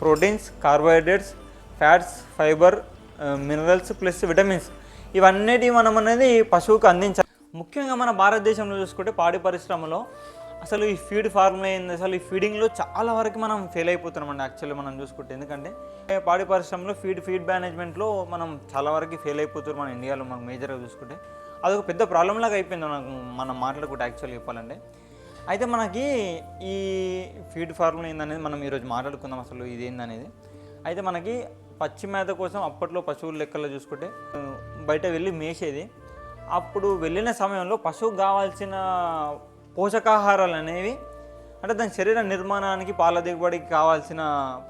Proteins carbohydrates fats fibre minerals plus vitamins. ఇవన్నిటి మనం అనేది పశువుకు అందించాలి. ముఖ్యంగా మన భారతదేశంలో చూసుకుంటే పాడి పరిశ్రమలో అసలు ఈ ఫీడ్ ఫార్ములా ఏంది? అసలు ఈ ఫీడింగ్లో చాలా వరకు మనం ఫెయిల్ అయిపోతున్నామండి యాక్చువల్లీ మనం చూసుకుంటే. ఎందుకంటే పాడి పరిశ్రమలో ఫీడ్ ఫీడ్ మేనేజ్మెంట్లో మనం చాలా వరకు ఫెయిల్ అయిపోతున్నాం మన ఇండియాలో మనం మేజర్గా చూసుకుంటే. అదొక పెద్ద ప్రాబ్లం లాగా అయిపోయింది మనకు మనం మాట్లాడుకుంటే యాక్చువల్లీ చెప్పాలంటే. అయితే మనకి ఈ ఫీడ్ ఫార్ములా ఏందనేది మనం ఈరోజు మాట్లాడుకుందాం అసలు ఇది ఏందనేది అయితే మనకి పచ్చి మేత కోసం అప్పట్లో పశువుల లెక్కల్లో చూసుకుంటే బయట వెళ్ళి మేసేది. అప్పుడు వెళ్ళిన సమయంలో పశువుకు కావాల్సిన పోషకాహారాలు అనేవి అంటే దాని శరీర నిర్మాణానికి పాల దిగుబడికి కావాల్సిన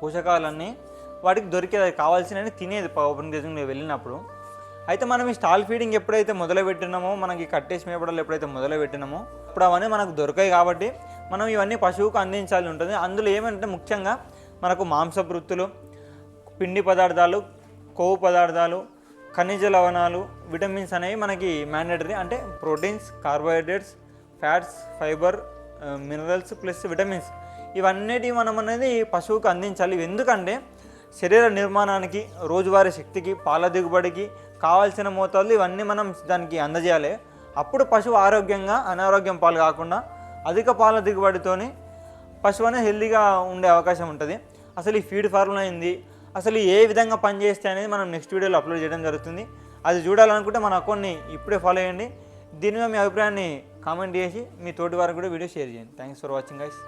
పోషకాలన్నీ వాటికి దొరికేది కావాల్సినవి తినేది. ఓపెన్ వెళ్ళినప్పుడు అయితే మనం ఈ స్టాల్ ఫీడింగ్ ఎప్పుడైతే మొదలు పెట్టినామో మనకి కట్టేసి మేపడాలు ఎప్పుడైతే మొదలు పెట్టినామో అప్పుడు అవన్నీ మనకు దొరకాయి కాబట్టి మనం ఇవన్నీ పశువుకు అందించాలి ఉంటుంది. అందులో ఏమంటే ముఖ్యంగా మనకు మాంసపు పిండి పదార్థాలు కొవ్వు పదార్థాలు ఖనిజ లవణాలు విటమిన్స్ అనేవి మనకి మ్యాండేటరీ అంటే proteins carbohydrates fats fibre minerals plus vitamins. ఇవన్నిటి మనం అనేది పశువుకు అందించాలి. ఎందుకంటే శరీర నిర్మాణానికి రోజువారీ శక్తికి పాల దిగుబడికి కావాల్సిన మోతాదులు ఇవన్నీ మనం దానికి అందజేయాలి. అప్పుడు పశువు ఆరోగ్యంగా అనారోగ్యం పాలు కాకుండా అధిక పాల దిగుబడితోని పశువు అనేది హెల్దీగా ఉండే అవకాశం ఉంటుంది. అసలు ఈ ఫీడ్ ఫార్ములా ఏంది? అసలు ఏ విధంగా పనిచేస్తే అనేది మనం నెక్స్ట్ వీడియోలో అప్లోడ్ చేయడం జరుగుతుంది. అది చూడాలనుకుంటే మన అకౌంట్ని ఇప్పుడే ఫాలో చేయండి. దీని మీద మీ అభిప్రాయాన్ని కామెంట్ చేసి మీ తోటి వారికి కూడా వీడియో షేర్ చేయండి. Thanks for watching guys